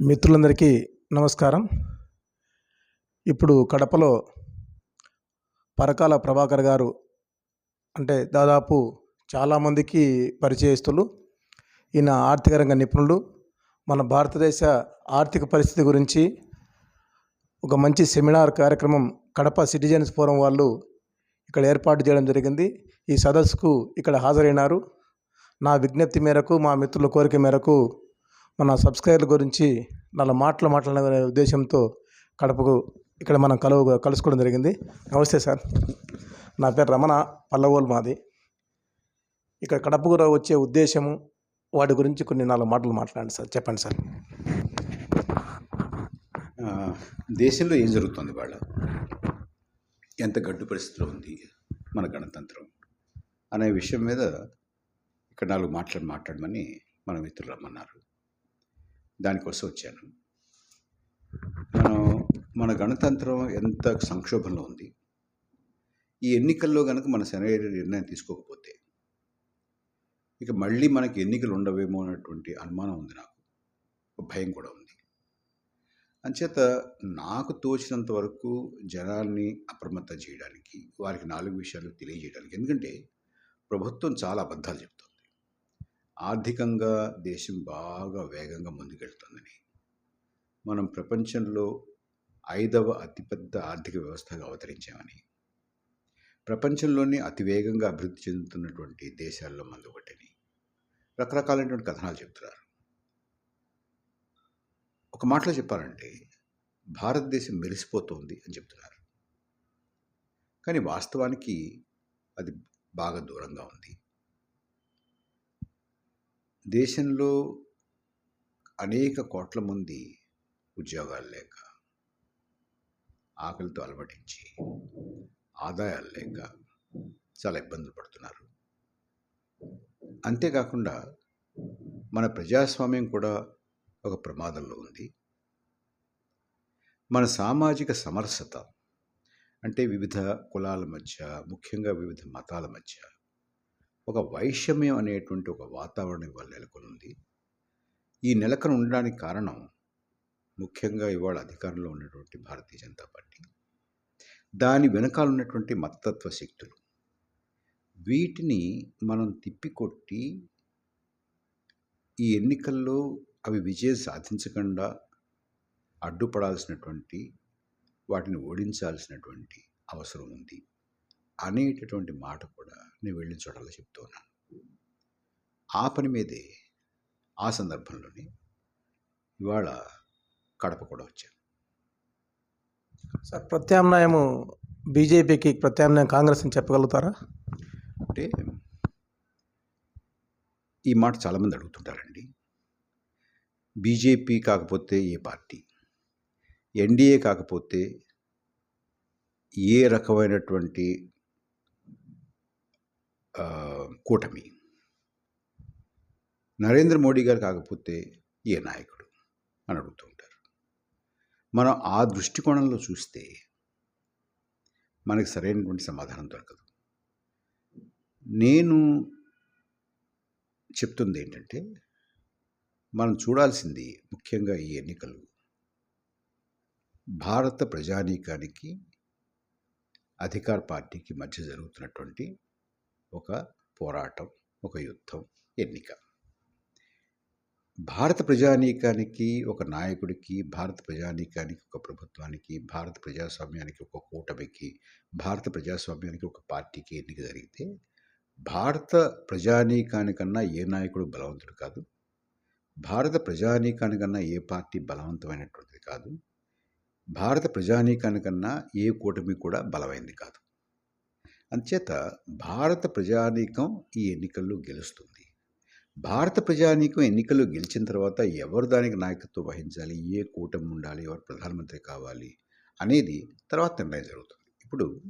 మిత్రులందరికీ నమస్కారం. ఇప్పుడు కడపలో పరకాల ప్రభాకర్ గారు అంటే దాదాపు చాలామందికి పరిచయస్తులు ఈయన ఆర్థిక రంగ నిపుణులు. మన భారతదేశ ఆర్థిక పరిస్థితి గురించి ఒక మంచి సెమినార్ కార్యక్రమం కడప సిటిజన్స్ ఫోరం వాళ్ళు ఇక్కడ ఏర్పాటు చేయడం జరిగింది. ఈ సదస్సుకు ఇక్కడ హాజరైనారు. నా విజ్ఞప్తి మేరకు మా మిత్రుల కోరిక మేరకు మన సబ్స్క్రైబర్ల గురించి నాలుగు మాటలు మాట్లాడాలనే ఉద్దేశంతో కడపకు ఇక్కడ మనం కలువ కలుసుకోవడం జరిగింది. నమస్తే సార్. నా పేరు రమణ పల్లవోలు మాది. ఇక్కడ కడపకు వచ్చే ఉద్దేశము వాటి గురించి కొన్ని నాలుగు మాటలు మాట్లాడండి సార్. చెప్పండి సార్. దేశంలో ఏం జరుగుతుంది వాళ్ళ? ఎంత గడ్డు పరిస్థితిలో ఉంది మన గణతంత్రం అనే విషయం మీద ఇక్కడ నాలుగు మాటలు మాట్లాడమని మన మిత్రులు రమ్మన్నారు. దానికోసం వచ్చాను. మనం మన గణతంత్రం ఎంత సంక్షోభంలో ఉంది? ఈ ఎన్నికల్లో కనుక మన సెనేటర్ నిర్ణయం తీసుకోకపోతే ఇక మళ్ళీ మనకి ఎన్నికలు ఉండవేమో అన్నటువంటి అనుమానం ఉంది నాకు. భయం కూడా ఉంది. అంచేత నాకు తోచినంత వరకు జనాల్ని అప్రమత్తం చేయడానికి వారికి నాలుగు విషయాలు తెలియజేయడానికి ఎందుకంటే ప్రభుత్వం చాలా అబద్ధాలు చెప్తుంది. ఆర్థికంగా దేశం బాగా వేగంగా ముందుకెళ్తుందని. మనం ప్రపంచంలో ఐదవ అతిపెద్ద ఆర్థిక వ్యవస్థగా అవతరించామని. ప్రపంచంలోనే అతి వేగంగా అభివృద్ధి చెందుతున్నటువంటి దేశాల్లో మందు ఒకటిని రకరకాలైనటువంటి కథనాలు చెబుతున్నారు ఒక మాటలో చెప్పాలంటే భారతదేశం మెరిసిపోతోంది అని చెప్తున్నారు. కానీ వాస్తవానికి అది బాగా దూరంగా ఉంది. దేశంలో అనేక కోట్ల మంది ఉద్యోగాలు లేక ఆకలితో అలమటించి ఆదాయాలు లేక చాలా ఇబ్బందులు పడుతున్నారు. అంతేకాకుండా మన ప్రజాస్వామ్యం కూడా ఒక ప్రమాదంలో ఉంది. మన సామాజిక సమరసత అంటే వివిధ కులాల మధ్య ముఖ్యంగా వివిధ మతాల మధ్య ఒక వైషమ్యం అనేటువంటి ఒక వాతావరణం ఇవాళ నెలకొని ఉంది ఈ నెలకొని ఉండడానికి కారణం ముఖ్యంగా ఇవాళ అధికారంలో ఉన్నటువంటి భారతీయ జనతా పార్టీ. దాని వెనకాల ఉన్నటువంటి మతత్వ శక్తులు. వీటిని మనం తిప్పికొట్టి ఈ ఎన్నికల్లో అవి విజయం సాధించకుండా అడ్డుపడాల్సినటువంటి వాటిని ఓడించాల్సినటువంటి అవసరం ఉంది. అనేటటువంటి మాట కూడా నేను వెళ్ళిన చోటలో చెప్తూ ఉన్నాను. ఆ పని మీదే ఆ సందర్భంలోనే ఇవాళ కడప కూడా వచ్చాను. సార్ ప్రత్యామ్నాయము బీజేపీకి ప్రత్యామ్నాయం కాంగ్రెస్ అని చెప్పగలుగుతారా? అంటే ఈ మాట చాలామంది అడుగుతుంటారండి. బీజేపీ కాకపోతే ఏ పార్టీ? ఎన్డీఏ కాకపోతే ఏ రకమైనటువంటి కూటమి. నరేంద్ర మోడీ గారు కాకపోతే ఏ నాయకుడు అని అడుగుతూ ఉంటారు. మనం ఆ దృష్టికోణంలో చూస్తే మనకి సరైనటువంటి సమాధానం దొరకదు. నేను చెప్తుంది ఏంటంటే మనం చూడాల్సింది ముఖ్యంగా ఈ ఎన్నికలు. భారత ప్రజానీకానికి అధికార పార్టీకి మధ్య జరుగుతున్నటువంటి ఒక పోరాటం ఒక యుద్ధం ఎన్నిక. భారత ప్రజానీకానికి ఒక నాయకుడికి భారత ప్రజానీకానికి ఒక ప్రభుత్వానికి భారత ప్రజాస్వామ్యానికి ఒక కూటమికి భారత ప్రజాస్వామ్యానికి ఒక పార్టీకి ఎన్నిక జరిగితే భారత ప్రజానీకానికన్నా ఏ నాయకుడు బలవంతుడు కాదు. భారత ప్రజానీకానికన్నా ఏ పార్టీ బలవంతమైనటువంటిది కాదు. భారత ప్రజానీకానికన్నా ఏ కూటమి కూడా బలమైంది కాదు. అంచేత భారత ప్రజానీకం ఈ ఎన్నికల్లో గెలుస్తుంది. భారత ప్రజానీకం ఎన్నికల్లో గెలిచిన తర్వాత ఎవరు దానికి నాయకత్వం వహించాలి? ఏ కూటమి ఉండాలి? ఎవరు ప్రధానమంత్రి కావాలి? అనేది తర్వాత నిర్ణయం జరుగుతుంది. ఇప్పుడు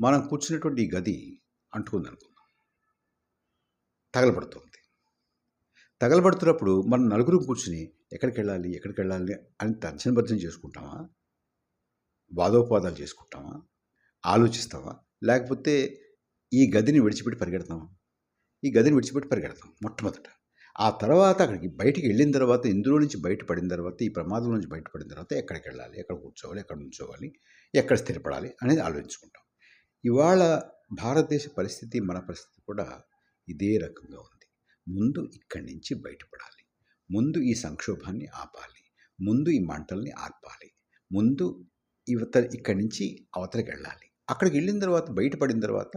మనం కూర్చున్నటువంటి ఈ గది అంటుకుంది అనుకుందాం. తగలబడుతుంది. తగలబడుతున్నప్పుడు మనం నలుగురు కూర్చుని ఎక్కడికి వెళ్ళాలి? ఎక్కడికి వెళ్ళాలి? అని తర్జనభర్జన చేసుకుంటామా? వాదోపవాదాలు చేసుకుంటామా? ఆలోచిస్తామా? లేకపోతే ఈ గదిని విడిచిపెట్టి పరిగెడతాం. ఈ గదిని విడిచిపెట్టి పరిగెడతాం మొట్టమొదట. ఆ తర్వాత అక్కడికి బయటికి వెళ్ళిన తర్వాత ఇందులో నుంచి బయటపడిన తర్వాత ఈ ప్రమాదం నుంచి బయటపడిన తర్వాత ఎక్కడికి వెళ్ళాలి? ఎక్కడ కూర్చోవాలి? ఎక్కడ ఉంచోవాలి ఎక్కడ స్థిరపడాలి? అనేది ఆలోచించుకుంటాం. ఇవాళ భారతదేశ పరిస్థితి మన పరిస్థితి కూడా ఇదే రకంగా ఉంది. ముందు ఇక్కడి నుంచి బయటపడాలి. ముందు ఈ సంక్షోభాన్ని ఆపాలి. ముందు ఈ మంటల్ని ఆర్పాలి. ముందు ఇవతల ఇక్కడి నుంచి అవతలకి వెళ్ళాలి. అక్కడికి వెళ్ళిన తర్వాత బయటపడిన తర్వాత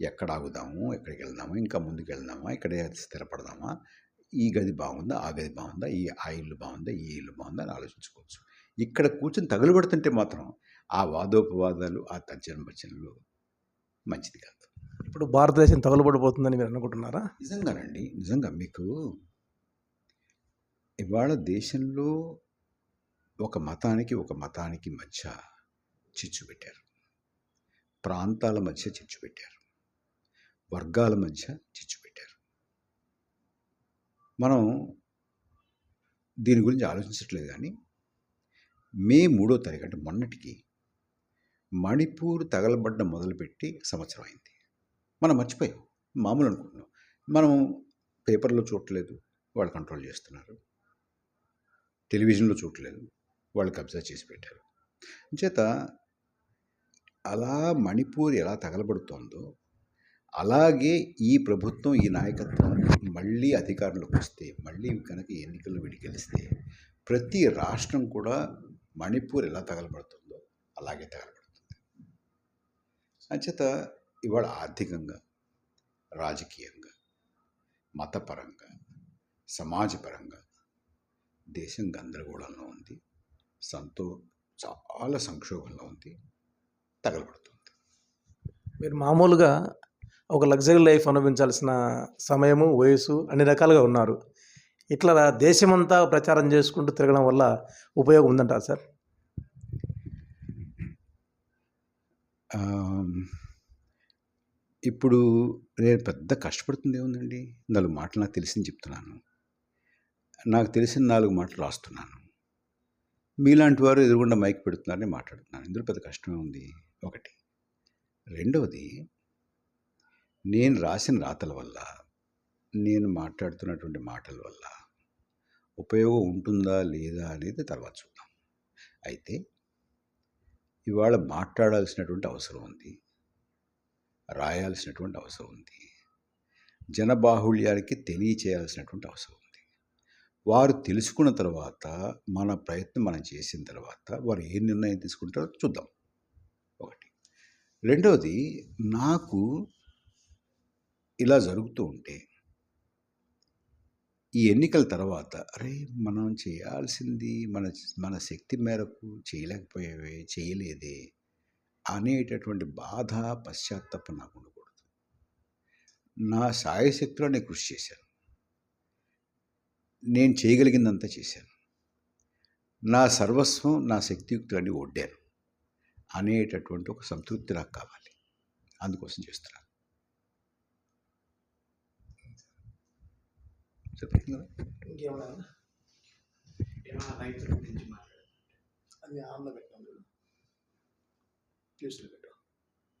ఎక్కడ ఆగుదాము ఎక్కడికి వెళ్దాము ఇంకా ముందుకు వెళ్దామా ఇక్కడే స్థిరపడదామా ఈ గది బాగుందా ఆ గది బాగుందా ఈ ఆ ఇల్లు బాగుందా ఈ ఇల్లు బాగుందా అని ఆలోచించుకోవచ్చు. ఇక్కడ కూర్చొని తగులుబడుతుంటే మాత్రం ఆ వాదోపవాదాలు ఆ తర్జన భర్జనలు మంచిది కాదు. ఇప్పుడు భారతదేశం తగులుబడిపోతుందని మీరు అనుకుంటున్నారా? నిజంగానండి. నిజంగా మీకు ఇవాళ దేశంలో ఒక మతానికి ఒక మతానికి మధ్య చిచ్చు పెట్టారు. ప్రాంతాల మధ్య చిచ్చు పెట్టారు వర్గాల మధ్య చిచ్చు పెట్టారు మనం దీని గురించి ఆలోచించట్లేదు కానీ మే మూడో తారీఖు అంటే మొన్నటికి మణిపూర్ తగలబడ్డ మొదలుపెట్టి సంవత్సరం అయింది. మనం మర్చిపోయాం. మామూలు అనుకుంటున్నాం. మనం పేపర్లో చూడలేదు వాళ్ళు కంట్రోల్ చేస్తున్నారు. టెలివిజన్లో చూడలేదు వాళ్ళు కబ్జా చేసి పెట్టారు. చేత అలా మణిపూర్ ఎలా తగలబడుతోందో అలాగే ఈ ప్రభుత్వం ఈ నాయకత్వం మళ్ళీ అధికారంలోకి వస్తే మళ్ళీ కనుక ఎన్నికల్లో వీడి గెలిస్తే ప్రతి రాష్ట్రం కూడా మణిపూర్ ఎలా తగలబడుతుందో అలాగే తగలబడుతుంది. అంచేత ఇవాళ ఆర్థికంగా రాజకీయంగా మతపరంగా సమాజపరంగా దేశం గందరగోళంలో ఉంది సంతో చాలా సంక్షోభంలో ఉంది. తగలబడుతుంది. మీరు మామూలుగా ఒక లగ్జరీ లైఫ్ అనుభవించాల్సిన సమయము వయసు అన్ని రకాలుగా ఉన్నారు. ఇట్లా దేశమంతా ప్రచారం చేసుకుంటూ తిరగడం వల్ల ఉపయోగం ఉందంటారు సార్? ఇప్పుడు నేను పెద్ద కష్టపడుతుంది ఏముందండి నాలుగు మాటలు నాకు తెలిసింది చెప్తున్నాను. నాకు తెలిసిన నాలుగు మాటలు రాస్తున్నాను. మీలాంటి వారు ఎదురుగుండా మైక్ పెడుతున్నారని మాట్లాడుతున్నాను. ఇందులో పెద్ద కష్టమే ఉంది ఒకటి. రెండవది నేను రాసిన రాతల వల్ల నేను మాట్లాడుతున్నటువంటి మాటల వల్ల ఉపయోగం ఉంటుందా లేదా అనేది తర్వాత చూద్దాం. అయితే ఇవాళ మాట్లాడాల్సినటువంటి అవసరం ఉంది. రాయాల్సినటువంటి అవసరం ఉంది. జనబాహుళ్యానికి తెలియచేయాల్సినటువంటి అవసరం ఉంది. వారు తెలుసుకున్న తర్వాత మన ప్రయత్నం మనం చేసిన తర్వాత వారు ఏ నిర్ణయం తీసుకుంటారో చూద్దాం. రెండవది నాకు ఇలా జరుగుతూ ఉంటే ఈ ఎన్నికల తర్వాత అరే మనం చేయాల్సింది మన మన శక్తి మేరకు చేయలేకపోయేవే చేయలేదే అనేటటువంటి బాధ పశ్చాత్తాపం నాకు ఉండకూడదు. నా సాయశక్తిలో నేను కృషి చేశాను. నేను చేయగలిగిందంతా చేశాను. నా సర్వస్వం నా శక్తియుక్తులన్నీ ఒడ్డాను. అనేటటువంటి ఒక సంతృప్తి నాకు కావాలి. అందుకోసం చేస్తున్నాను రైతుల గురించి మాట్లాడారు అది ఆన్లో పెట్టాం న్యూస్లో పెట్టాం